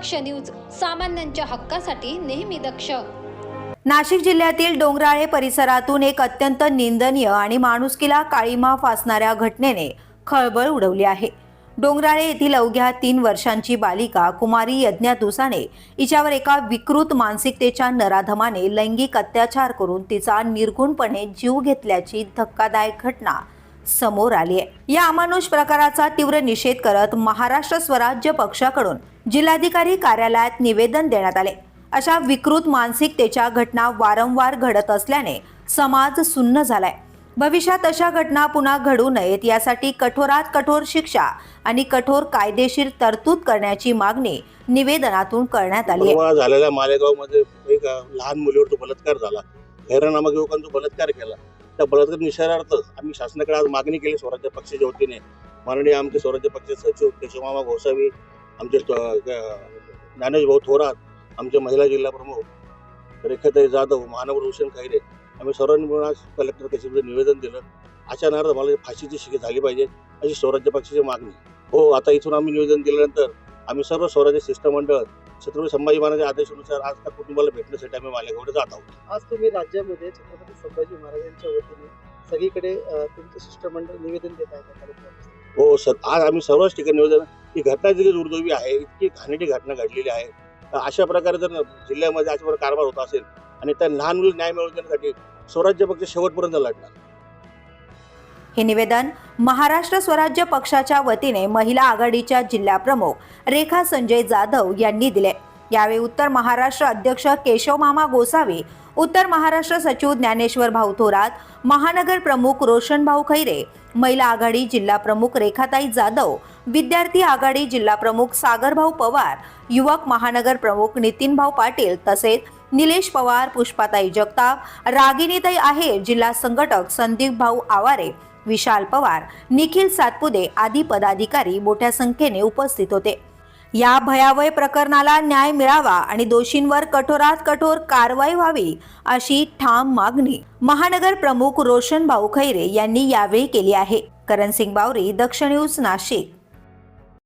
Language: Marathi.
दक्ष न्यूज सामान्यांच्या हक्कासाठी नेहमी दक्ष. नाशिक जिल्ह्यातील डोंगराळे परिसरातून एक अत्यंत निंदनीय आणि माणुसकीला काळीमा फासणाऱ्या घटनेने खळबळ उडवली आहे. डोंगराळे येथील अवघ्या तीन वर्षांची बालिका कुमारी यज्ञा दुसाने हिच्यावर एका विकृत मानसिकतेच्या नराधमाने लैंगिक अत्याचार करून तिचा निर्गुणपणे जीव घेतल्याची धक्कादायक घटना समोर आली आहे. या अमानुष प्रकाराचा तीव्र निषेध करत महाराष्ट्र स्वराज्य पक्षाकडून जिल्हाधिकारी कार्यालयात निवेदन देण्यात आले. अशा विकृत मानसिकतेच्या घटना वारंवार घडत असल्याने समाज सुन्न झालाय. भविष्यात अशा घटना पुन्हा घडू नयेत यासाठी कठोरात कठोर शिक्षा आणि कठोर कायदेशीर तरतूद करण्याची मागणी निवेदनातून करण्यात आली आहे. झालेल्या मालेगावमध्ये लहान मुलीवर तो बलात्कार झाला. खैरा युवकांचा बलात्कार केला. त्या बलात्कार निषेधार्थ. आम्ही शासनाकडे आज मागणी केली स्वराज्य पक्षाच्या वतीने. माननीय आमचे स्वराज्य पक्षाचे सचिव केशवमामा गोसावी आमचे तो- ज्ञानेश भाऊ थोरात आमचे महिला जिल्हा प्रमुख रेखाताई जाधव महानगर भूषण खैरे आम्ही सर्वांनी मिळून आज कलेक्टर कचेरीमध्ये निवेदन दिलं. अशा नार्थ मला फाशीची शिक्षा झाली पाहिजे अशी स्वराज्य पक्षाची मागणी. हो आता इथून आम्ही निवेदन दिल्यानंतर आम्ही सर्व स्वराज्य शिष्टमंडळ छत्रपती संभाजी महाराजांच्या आदेशानुसार आज त्या कुटुंबाला भेटण्यासाठी आम्ही मालेगावकडे जात आहोत आज तुम्ही राज्यामध्ये छत्रपती संभाजी महाराजांच्या वतीने सगळीकडे तुमचं शिष्टमंडळ निवेदन देत आहे? हो सर आज आम्ही सर्वच ठिकाणी निवेदन ही घटना जी दुर्दैवी आहे इतकी घाणेरडी घटना घडलेली आहे अशा प्रकारे जर जिल्ह्यामध्ये अशा प्रकारे कारभार होत असेल आणि त्या लहान मुली न्याय मिळवून देण्यासाठी स्वराज्य पक्ष शेवटपर्यंत लढणार हे निवेदन महाराष्ट्र स्वराज्य पक्षाच्या वतीने महिला आघाडीच्या जिल्हाप्रमुख रेखा संजय जाधव यांनी दिले. यावेळी उत्तर महाराष्ट्र अध्यक्ष केशवमामा गोसावी उत्तर महाराष्ट्र सचिव ज्ञानेश्वर भाऊ थोरात महानगर प्रमुख रोशन भाऊ खैरे महिला आघाडी जिल्हा प्रमुख रेखाताई जाधव विद्यार्थी आघाडी जिल्हा प्रमुख सागरभाऊ पवार युवक महानगर प्रमुख नितीन भाऊ पाटील तसेच निलेश पवार पुष्पाताई जगताप रागिनीताई आहे जिल्हा संघटक संदीप भाऊ आवारे विशाल पवार निखिल सातपुदे आदी पदाधिकारी मोठ्या संख्येने उपस्थित होते. या भयावह प्रकरणाला न्याय मिळावा आणि दोषींवर कठोरात कठोर कारवाई व्हावी अशी ठाम मागणी महानगर प्रमुख रोशन भाऊ खैरे यांनी यावेळी केली आहे. करण सिंग बावरी दक्ष न्यूज नाशिक.